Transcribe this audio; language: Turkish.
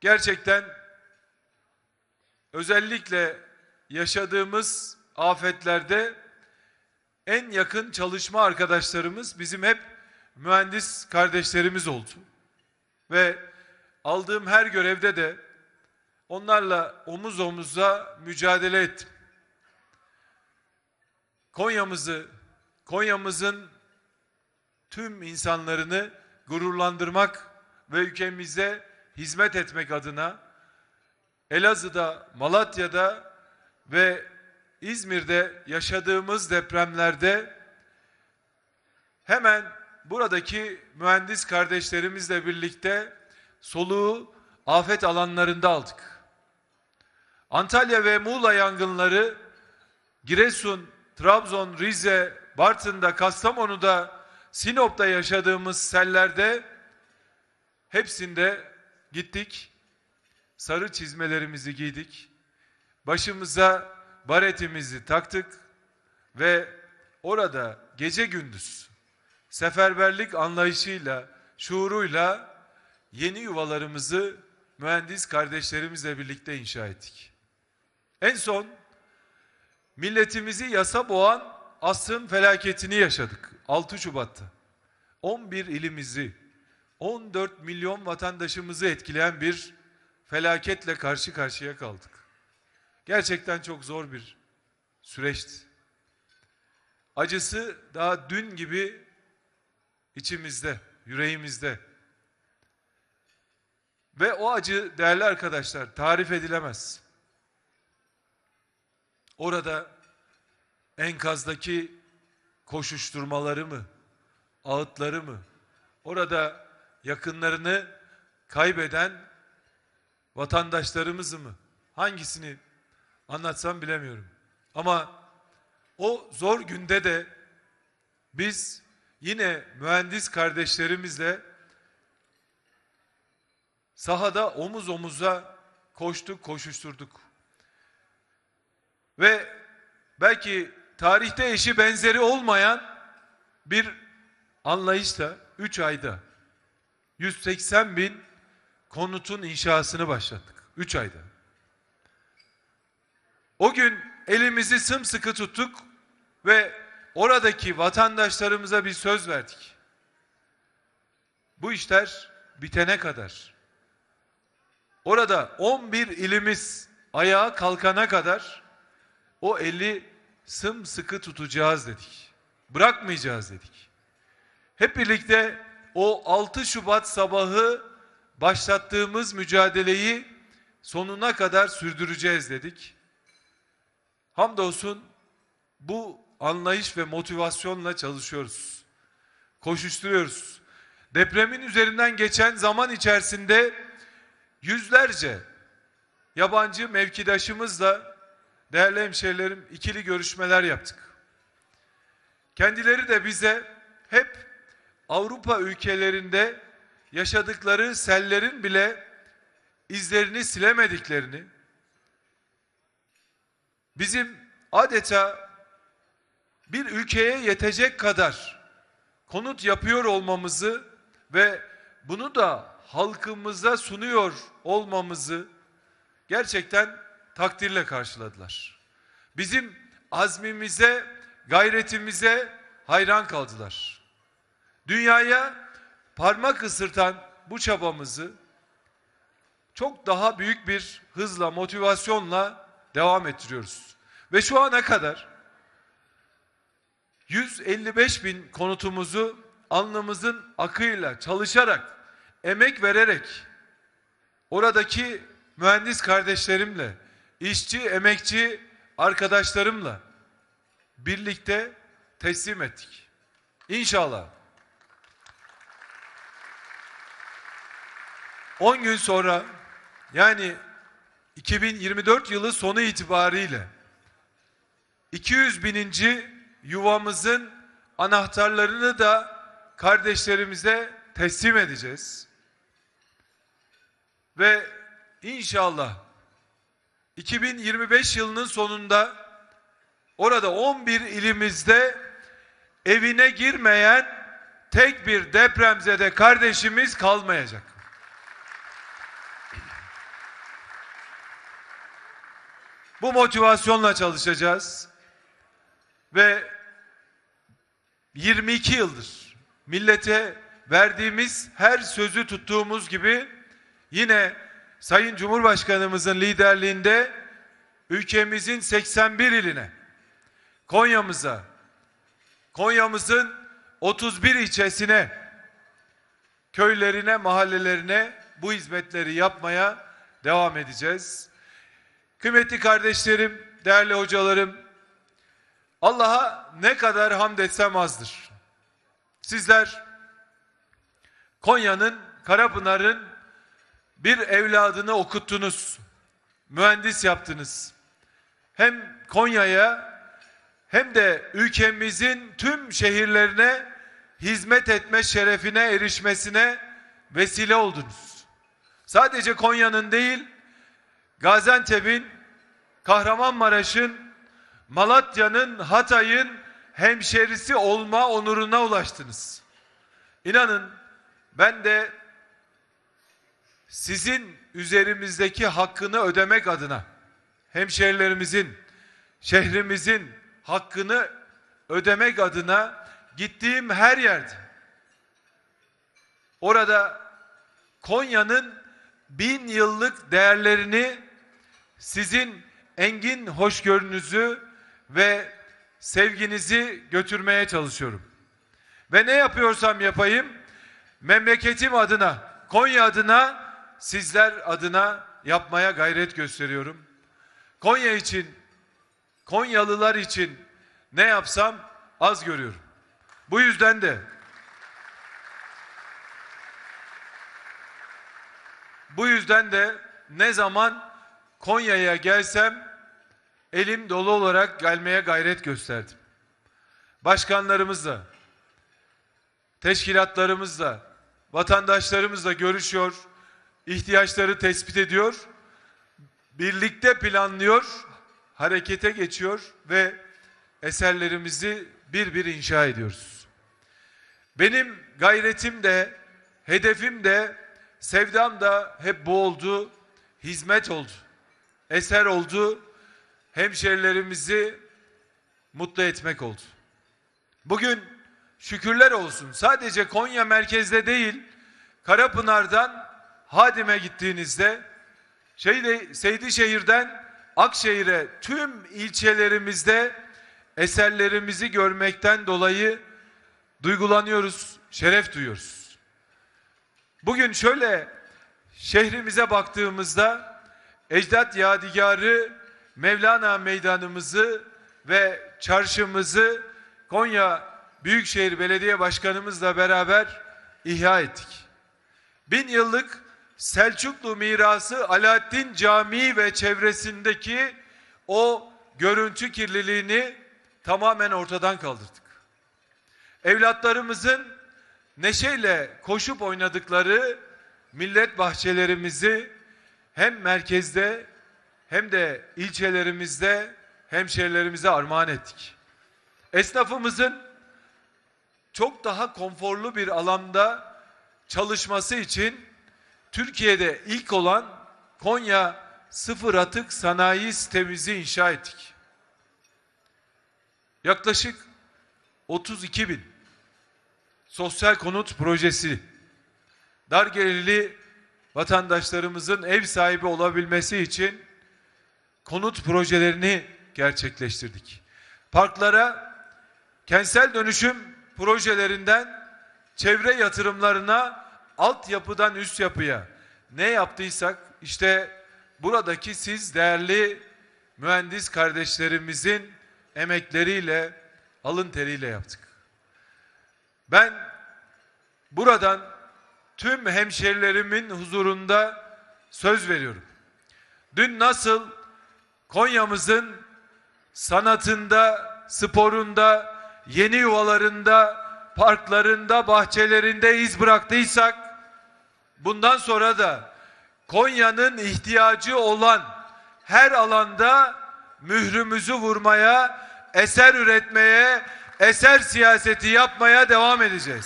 gerçekten özellikle yaşadığımız afetlerde en yakın çalışma arkadaşlarımız bizim hep mühendis kardeşlerimiz oldu. Ve aldığım her görevde de onlarla omuz omuza mücadele ettim. Konya'mızı, Konya'mızın tüm insanlarını gururlandırmak ve ülkemize hizmet etmek adına Elazığ'da, Malatya'da ve İzmir'de yaşadığımız depremlerde hemen buradaki mühendis kardeşlerimizle birlikte soluğu afet alanlarında aldık. Antalya ve Muğla yangınları Giresun, Trabzon, Rize, Bartın'da, Kastamonu'da, Sinop'ta yaşadığımız sellerde hepsinde gittik. Sarı çizmelerimizi giydik. Başımıza baretimizi taktık ve orada gece gündüz seferberlik anlayışıyla, şuuruyla yeni yuvalarımızı mühendis kardeşlerimizle birlikte inşa ettik. En son milletimizi yasa boğan asrın felaketini yaşadık 6 Şubat'ta. 11 ilimizi, 14 milyon vatandaşımızı etkileyen bir felaketle karşı karşıya kaldık. Gerçekten çok zor bir süreçti. Acısı daha dün gibi içimizde, yüreğimizde. Ve o acı değerli arkadaşlar tarif edilemez. Orada enkazdaki koşuşturmaları mı, ağıtları mı, orada yakınlarını kaybeden vatandaşlarımızı mı, hangisini anlatsam bilemiyorum. Ama o zor günde de biz yine mühendis kardeşlerimizle sahada omuz omuza koştuk, koşuşturduk. Ve belki tarihte eşi benzeri olmayan bir anlayışla 3 ayda 180 bin konutun inşasını başlattık. 3 ayda. O gün elimizi sımsıkı tuttuk ve oradaki vatandaşlarımıza bir söz verdik. Bu işler bitene kadar orada 11 ilimiz ayağa kalkana kadar o eli sımsıkı tutacağız dedik. Bırakmayacağız dedik. Hep birlikte o 6 Şubat sabahı başlattığımız mücadeleyi sonuna kadar sürdüreceğiz dedik. Hamdolsun bu anlayış ve motivasyonla çalışıyoruz. Koşuşturuyoruz. Depremin üzerinden geçen zaman içerisinde yüzlerce yabancı mevkidaşımızla değerli hemşehrilerim ikili görüşmeler yaptık. Kendileri de bize hep Avrupa ülkelerinde yaşadıkları sellerin bile izlerini silemediklerini, bizim adeta bir ülkeye yetecek kadar konut yapıyor olmamızı ve bunu da halkımıza sunuyor olmamızı gerçekten takdirle karşıladılar. Bizim azmimize, gayretimize hayran kaldılar. Dünyaya parmak ısırtan bu çabamızı çok daha büyük bir hızla, motivasyonla devam ettiriyoruz. Ve şu ana kadar 155 bin konutumuzu alnımızın akıyla, çalışarak, emek vererek, oradaki mühendis kardeşlerimle, işçi, emekçi arkadaşlarımla birlikte teslim ettik. İnşallah 10 gün sonra yani 2024 yılı sonu itibariyle 200 bininci yuvamızın anahtarlarını da kardeşlerimize teslim edeceğiz. Ve inşallah 2025 yılının sonunda orada 11 ilimizde evine girmeyen tek bir depremzede kardeşimiz kalmayacak. Bu motivasyonla çalışacağız. Ve 22 yıldır millete verdiğimiz her sözü tuttuğumuz gibi yine Sayın Cumhurbaşkanımızın liderliğinde ülkemizin 81 iline, Konya'mıza, Konya'mızın 31 ilçesine, köylerine, mahallelerine bu hizmetleri yapmaya devam edeceğiz. Kıymetli kardeşlerim, değerli hocalarım, Allah'a ne kadar hamd etsem azdır. Sizler Konya'nın, Karapınar'ın bir evladını okuttunuz. Mühendis yaptınız. Hem Konya'ya hem de ülkemizin tüm şehirlerine hizmet etme şerefine erişmesine vesile oldunuz. Sadece Konya'nın değil, Gaziantep'in, Kahramanmaraş'ın, Malatya'nın, Hatay'ın hemşerisi olma onuruna ulaştınız. İnanın ben de sizin üzerimizdeki hakkını ödemek adına hemşerilerimizin, şehrimizin hakkını ödemek adına gittiğim her yerde orada Konya'nın bin yıllık değerlerini sizin engin hoşgörünüzü ve sevginizi götürmeye çalışıyorum. Ve ne yapıyorsam yapayım memleketim adına, Konya adına, sizler adına yapmaya gayret gösteriyorum. Konya için, Konyalılar için ne yapsam az görüyorum. Bu yüzden de bu yüzden de ne zaman Konya'ya gelsem elim dolu olarak gelmeye gayret gösterdim. Başkanlarımızla, teşkilatlarımızla, vatandaşlarımızla görüşüyor, ihtiyaçları tespit ediyor, birlikte planlıyor, harekete geçiyor ve eserlerimizi bir bir inşa ediyoruz. Benim gayretim de, hedefim de, sevdam da hep bu oldu, hizmet oldu, eser oldu, hemşerilerimizi mutlu etmek oldu. Bugün şükürler olsun sadece Konya merkezde değil Karapınar'dan Hadim'e gittiğinizde şeyde, Seydişehir'den Akşehir'e tüm ilçelerimizde eserlerimizi görmekten dolayı duygulanıyoruz, şeref duyuyoruz. Bugün şöyle şehrimize baktığımızda ecdat yadigarı Mevlana meydanımızı ve çarşımızı Konya Büyükşehir Belediye Başkanımızla beraber ihya ettik. Bin yıllık Selçuklu mirası Alaaddin Camii ve çevresindeki o görüntü kirliliğini tamamen ortadan kaldırdık. Evlatlarımızın neşeyle koşup oynadıkları millet bahçelerimizi hem merkezde hem de ilçelerimizde hemşerilerimize armağan ettik. Esnafımızın çok daha konforlu bir alanda çalışması için Türkiye'de ilk olan Konya Sıfır Atık Sanayi Sitemizi inşa ettik. Yaklaşık 32 bin sosyal konut projesi dar gelirli vatandaşlarımızın ev sahibi olabilmesi için konut projelerini gerçekleştirdik. Parklara kentsel dönüşüm projelerinden çevre yatırımlarına altyapıdan üst yapıya ne yaptıysak işte buradaki siz değerli mühendis kardeşlerimizin emekleriyle alın teriyle yaptık. Ben buradan tüm hemşerilerimin huzurunda söz veriyorum. Dün nasıl Konya'mızın sanatında, sporunda, yeni yuvalarında, parklarında, bahçelerinde iz bıraktıysak bundan sonra da Konya'nın ihtiyacı olan her alanda mührümüzü vurmaya, eser üretmeye, eser siyaseti yapmaya devam edeceğiz.